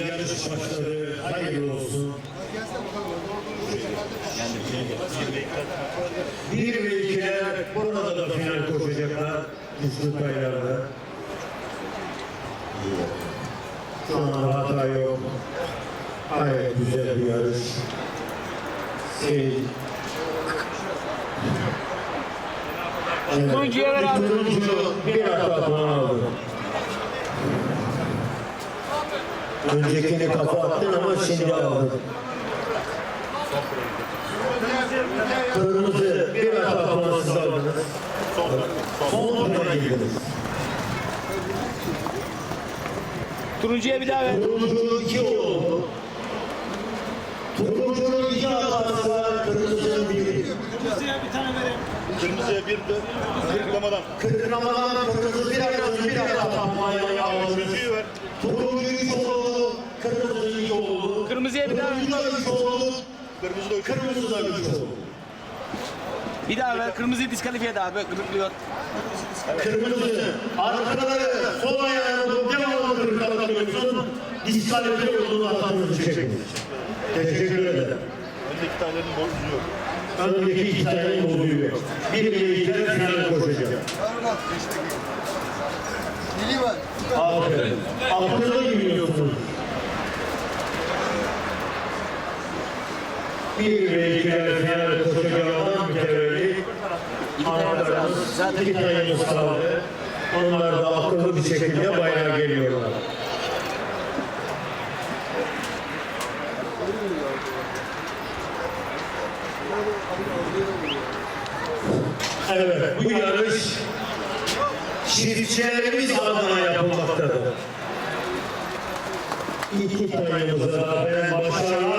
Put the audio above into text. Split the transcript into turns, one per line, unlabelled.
Yarış başladı. Hayırlı olsun. Bir ve ikiler burada da final koşacaklar. Üstü paylarda. Şu an hata yok. Gayet güzel bir yarış. Seyir. Evet. Turuncu bir hata puan aldı. Öncekini kafa attın ama şimdi aldın. Kırmızı bir hata puansız aldınız. Son tura girdiniz.
Turuncuya bir daha ver.
Turuncu iki oldu. Turuncunun iki hatası var, kırmızının biri.
Kırmızıya bir de kırıklamadan.
Kırmızıdan kırmızı bir hata, bir hata puanı aldınız.
Turuncuyu ver.
Turuncu üç oldu, kırmızı iki oldu.
Kırmızıya bir daha.
Turuncu da üç oldu,
Kırmızı da üç.
kırmızı da üç oldu.
Bir daha ver. Kırmızıyı diskalifiye daha. Böyle gıdıklıyor.
Kırmızı. Arkaları sol ayağını devamlı kırkalatıyorsun. Diskalifiye olduğunu hatırınızı çekin. Teşekkür ederim.
Öndeki tayların bozucu yok.
Öndeki iki tane bozuyor. Bir ve ikiler final koşacak.
Dili var.
Aferin. Altına giriyorsunuz. Bir ve olan bir kere öyle. Arkadaşlarımız iki tanemiz kaldı. Onlar da akıllı bir şekilde bayrağa geliyorlar. Evet, bu yarış çiftçilerimiz adına yapılmaktadır. İki tanemize ben diliyorum.